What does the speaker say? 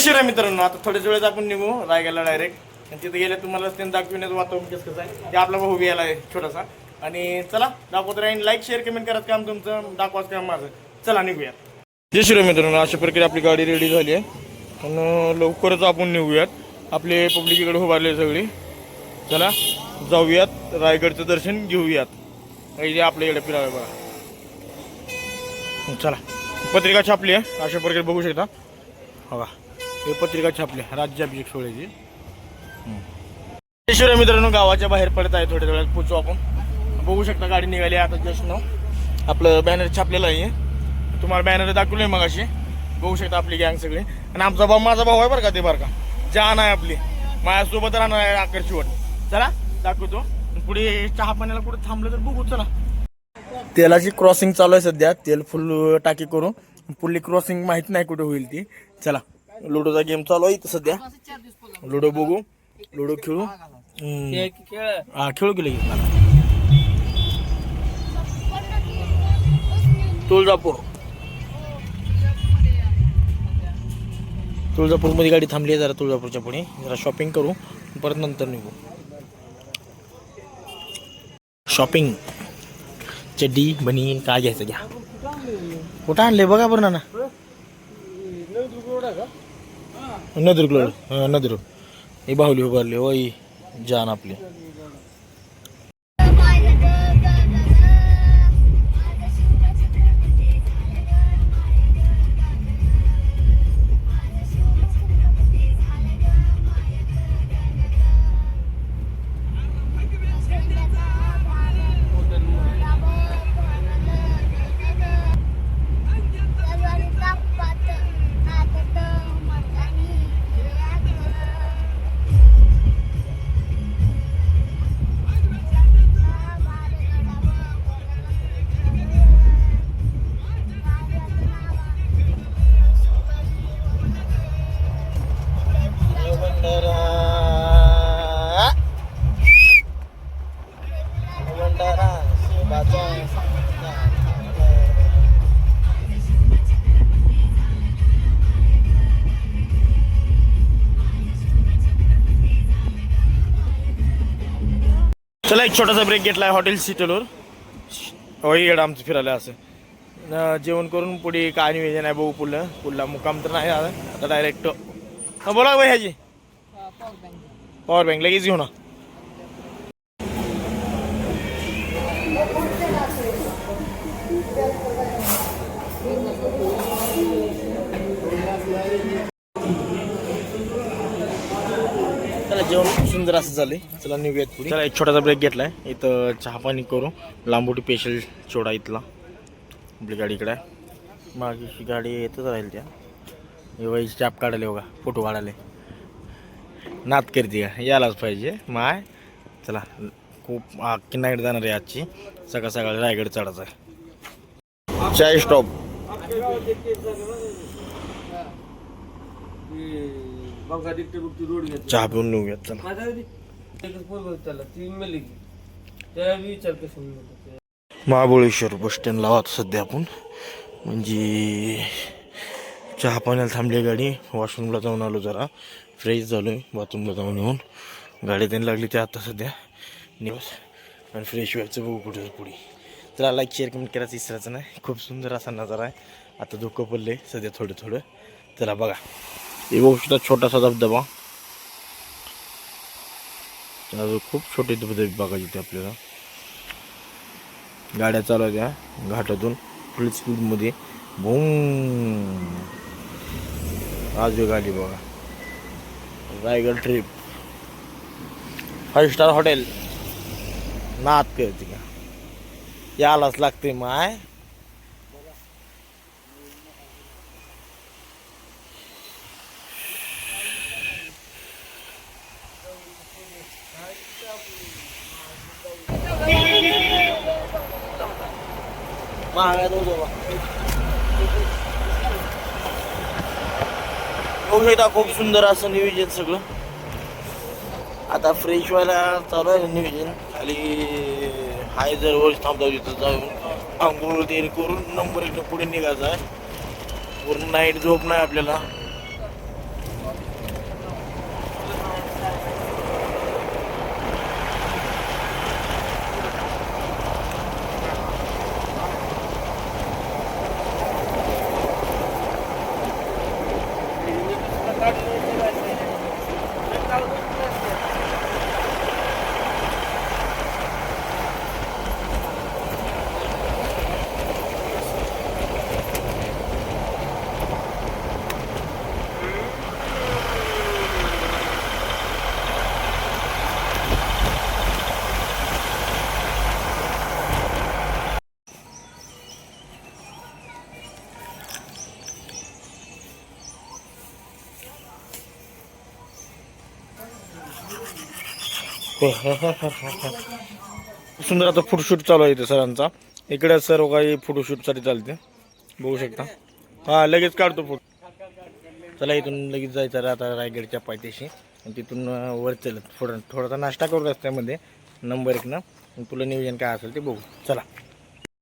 शिरा मित्रांनो. आता थोड्याच वेळेत आपण निघू रायगडला डायरेक्ट आणि तिथे गेले तुम्हाला त्यांनी दाखविण्याचं वातावरण कसं कसं आहे ते आपला भाऊ गेला आहे छोटासा. आणि चला दाखवत राहीन. लाईक शेअर कमेंट करत काम तुमचं. दाखवाच काम माझं. चला निघूया जय श्री मित्रांनो. अशा प्रकारे आपली गाडी रेडी झाली आहे. आणि लवकरच आपण निघूयात. आपले पब्लिक इकडे उभारले सगळी. चला जाऊयात. रायगडचं दर्शन घेऊयात. जे आपल्या इकडे फिरावे बघा. चला. पत्रिका छापली आहे. अशा प्रकारे बघू शकता. बघा. हे पत्रिका छापली राज्याभिषेक सोहळ्याची. शिवराय मित्रांनो गावाच्या बाहेर पडत आहे थोड्या वेळात पोचू आपण. बघू शकता गाडी निघाली आहे आता जस्ट नाव आपलं बॅनर छापलेलं आहे. तुम्हाला बॅनर दाखवलं आहे मग अशी बघू शकता आपली गँग सगळी. आणि आमचा भाऊ माझा भाऊ आहे बरं का ते बरं का. जान आहे आपली. माझ्यासोबत राहणार आहे आकर्षवट चला दाखवतो. पुढे चहा पाण्याला कुठे थांबलं तर बघू चला. तेलाची क्रॉसिंग चालू आहे सध्या. तेल फुल टाकी करून. पुढली क्रॉसिंग माहीत नाही कुठे होईल ती. चला. लुडोचा गेम चालू आहे इथं सध्या. लुडो बघू लुडो खेळू. हा खेळू गेले तुळजापूर तुळजापूर. मध्ये गाडी थांबली आहे जरा तुळजापूरच्या पुढे. जरा शॉपिंग करू परत नंतर निघू. शॉपिंग चड्डी बनीन काय घ्यायचं घ्या. कुठं आणले बघा बरं ना नदुर्ग रोड नदुर्ग ही बाहुली उभारली ओय जान आपली. चला एक छोटासा ब्रेक घेतलाय हॉटेल सिटलवर. होई येडं आमचं फिरायला असं. जेवण करून पुढे काय नियोजन आहे बघू पुढलं. पुढला मुक्काम तर नाही आता आता डायरेक्ट हा बोला भाई ह्याची पॉवर बँक लगेच घेऊ ना चला जेवण सुंदर असं झालंय. चला निघूयात पुढे. चला एक छोटासा ब्रेक घेतलाय. इथं चहा पाणी करू. लांबोटी स्पेशल चोडा इथला. आपली गाडी इकडे आहे. मागे गाडी येतच राहील त्या. एवढी चॅप काढायला बघा फोटो काढायला नात करते का? यायलाच पाहिजे. माय. चला खूप अख्खी नाईट जाणार आहे आजची. सकाळ सकाळी रायगड चढायचा. आहे चाय स्टॉप चहा पिऊन निघूयात चला. महाबळेश्वर बस स्टँडला आहोत सध्या आपण. म्हणजे चहा पाण्याला थांबली गाडी. वॉशरूमला जाऊन आलो जरा. फ्रेश झालो आहे बाथरूमला जाऊन येऊन. गाडी त्यांनी लागली ते आता सध्या. निवास आणि फ्रेश व्हायचं बघू कुठं पुढे. तर लाईक शेअर कमेंट करायचं विसरायचं नाही. खूप सुंदर असा नजारा आहे. आता धुकं पडलं आहे सध्या थोडं थोडं चला बघा. हे बघू शकता छोटासा धबधबा अजून खूप छोटे धबधबे बघायचे ते आपल्याला गाड्या चालवत्या घाटातून फुल स्पीडमध्ये बूम आज गाडी बघा Raigad trip five star hotel नात करते का यालाच लागते माय महागात होतो बा. बघू शकता खूप सुंदर असं नियोजन सगळं. आता फ्रेश व्हायला चालू आहे नियोजन. खाली हाय जर वर थांबतो तिथं जाऊन आंघोळ ते करून नंबर एक पुढे निघायचा आहे. पूर्ण नाईट झोप नाही आपल्याला. सुंदर आता फोटोशूट चालू आहे इथे सरांचा. इकडे सर्व काही फोटोशूटसाठी चालते. बघू शकता. हा लगेच काढतो फोटो चला इथून लगेच जायचं आता रायगडच्या पायथ्याशी. आणि तिथून वर चलत. थोडं थोडासा नाश्ता करू रस्त्यामध्ये. नंबर एक ना. तुला नियोजन काय असेल ते बघू. चला.